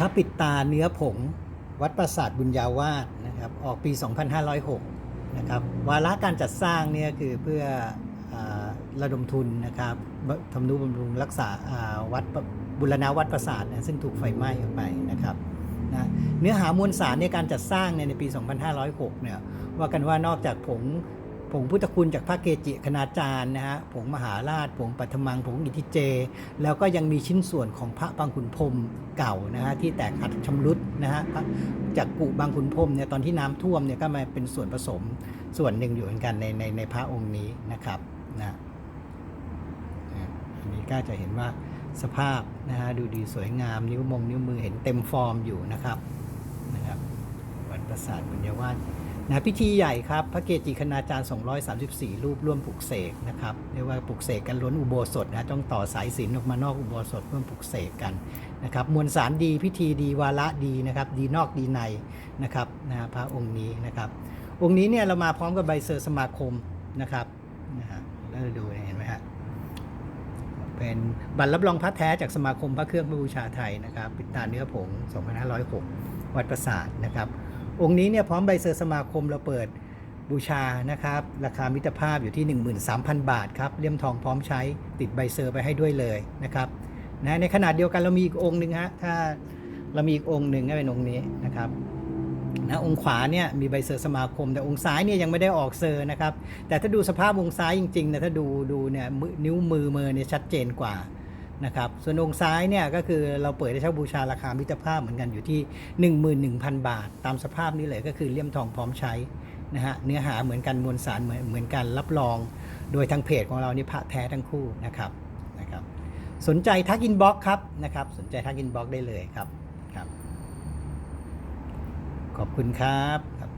พระปิดตาเนื้อผง วัดปราสาทบุญญาวาสนะครับออกปี 2506นะครับวาระการจัดสร้างเนี่ยคือเพื่ออาระดมทุนนะครับทำนุบำรุงรักษาวัดบุรณาวัดปราสาทนะซึ่งถูกไฟไหม้ออกไปนะครับนะเนื้อหามวลสารในการจัดสร้างในปี 2506 เนี่ยว่ากันว่านอกจากผง ผงพุทธคุณจากพระเกจิคณาจารย์นะฮะผงมหาราชผงปัทมังผงอิทิเจ แล้วก็ยังมีชิ้นส่วนของพระบางขุนพรมเก่านะฮะที่แตกหักชำรุดนะฮะจากกุบางขุนพรมเนี่ยตอนที่น้ำท่วมเนี่ยก็มาเป็นส่วนผสมส่วนหนึ่งอยู่เหมือนกันในในในพระองค์นี้นะครับนะอันนี้ก็จะเห็นว่าสภาพนะฮะดูดีสวยงามนิ้วมงนิ้วมือเห็นเต็มฟอร์มอยู่นะครับนะครับ วัดประสาทบุญญาวาส นะพิธีใหญ่ครับพระเกจิคณาจารย์ 234 รูปร่วมปลุกเสกนะครับเรียกว่าปลุกเสกกันล้นอุโบสถนะต้องต่อสายศีลออกมานอกอุโบสถร่วมปลุกเสกกันนะครับมวลสารดีพิธีดีวาระดีนะครับดีนอกดีในนะครับนะพระองค์นี้นะครับ องค์นี้เนี่ยเรามาพร้อมกับใบเซอร์สมาคมนะครับนะฮะแล้วดูเห็นไหมฮะเป็นบัตรรับรองพระแท้จากสมาคมพระเครื่องพระบูชาไทยนะครับปิดตาเนื้อผง 2506 วัดประสาทนะครับ องค์นี้เนี่ยพร้อมใบเซอร์สมาคมเราเปิดบูชานะครับ ราคามิตรภาพอยู่ที่ 13,000 บาทครับเลี่ยมทองพร้อมใช้ติดใบเซอร์ไปให้ด้วยเลยนะครับนะในขณะเดียวกันเรามีอีกองค์หนึ่งฮะถ้าเรามีอีกองค์หนึ่งก็เป็นองค์นี้นะครับนะองค์ขวาเนี่ยมีใบเซอร์สมาคม แต่องค์ซ้ายเนี่ยยังไม่ได้ออกเซอร์นะครับแต่ถ้าดูสภาพองค์ซ้ายจริงๆนะถ้าดูดูเนี่ยนิ้วมือมือเนี่ยชัดเจนกว่า นะครับ ส่วนองค์ซ้ายเนี่ยก็คือเราเปิดให้เช่าบูชาราคามิตรภาพเหมือนกันอยู่ที่ 11,000 บาท ตามสภาพนี้เลยก็คือเลี่ยมทองพร้อมใช้นะฮะเนื้อหาเหมือนกันมวลสารเหมือนเหมือนกันรับรอง โดยทางเพจของเรานี่พระแท้ทั้งคู่นะครับนะครับ สนใจทักอินบ็อกครับนะครับ สนใจทักอินบ็อกได้เลยครับครับ ขอบคุณครับครับ